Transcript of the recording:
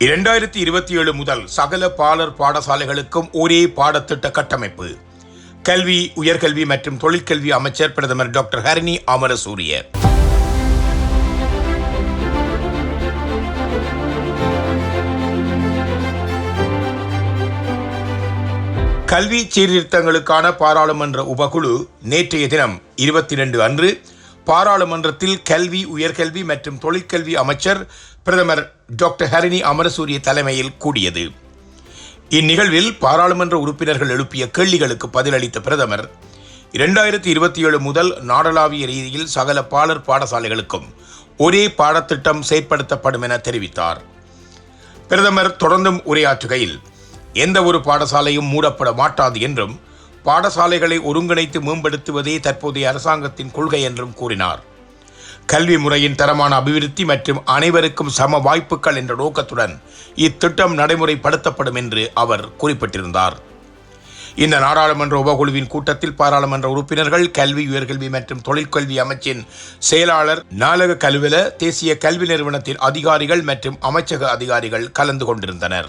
இரண்டாயிரத்தி இருபத்தி ஏழு முதல் சகல பாலர் பாடசாலைகளுக்கும் ஒரே பாடத்திட்ட கட்டமைப்பு. கல்வி உயர்கல்வி மற்றும் தொழிற்கல்வி அமைச்சர் பிரதமர் டாக்டர் ஹரிணி அமரசூரிய கல்வி சீர்திருத்தங்களுக்கான பாராளுமன்ற உபகுழு நேற்றைய தினம் இருபத்தி இரண்டு அன்று பாராளுமன்றத்தில் கல்வி உயர்கல்வி மற்றும் தொழிற்கல்வி அமைச்சர் பிரதமர் டாக்டர் ஹரிணி அமரசூரிய தலைமையில் கூடியது. இந்நிகழ்வில் பாராளுமன்ற உறுப்பினர்கள் எழுப்பிய கேள்விகளுக்கு பதிலளித்த பிரதமர் இரண்டாயிரத்தி இருபத்தி ஏழு முதல் நாடளாவிய ரீதியில் சகல பாலர் பாடசாலைகளுக்கும் ஒரே பாடத்திட்டம் செயற்படுத்தப்படும் என தெரிவித்தார். பிரதமர் தொடர்ந்தும் உரையாற்றுகையில் எந்த ஒரு பாடசாலையும் மூடப்பட மாட்டாது என்றும் பாடசாலைகளை ஒருங்கிணைத்து மேம்படுத்துவதே தற்போதைய அரசாங்கத்தின் கொள்கை என்றும் கூறினார். கல்வி முறையின் தரமான அபிவிருத்தி மற்றும் அனைவருக்கும் சம வாய்ப்புகள் என்ற நோக்கத்துடன் இத்திட்டம் நடைமுறைப்படுத்தப்படும் என்று அவர் குறிப்பிட்டிருந்தார். இந்த நாடாளுமன்ற உபகுழுவின் கூட்டத்தில் பாராளுமன்ற உறுப்பினர்கள் கல்வி உயர்கல்வி மற்றும் தொழிற்கல்வி அமைச்சின் செயலாளர் நாலக கல்வில தேசிய கல்வி நிறுவனத்தின் அதிகாரிகள் மற்றும் அமைச்சக அதிகாரிகள் கலந்து கொண்டிருந்தனர்.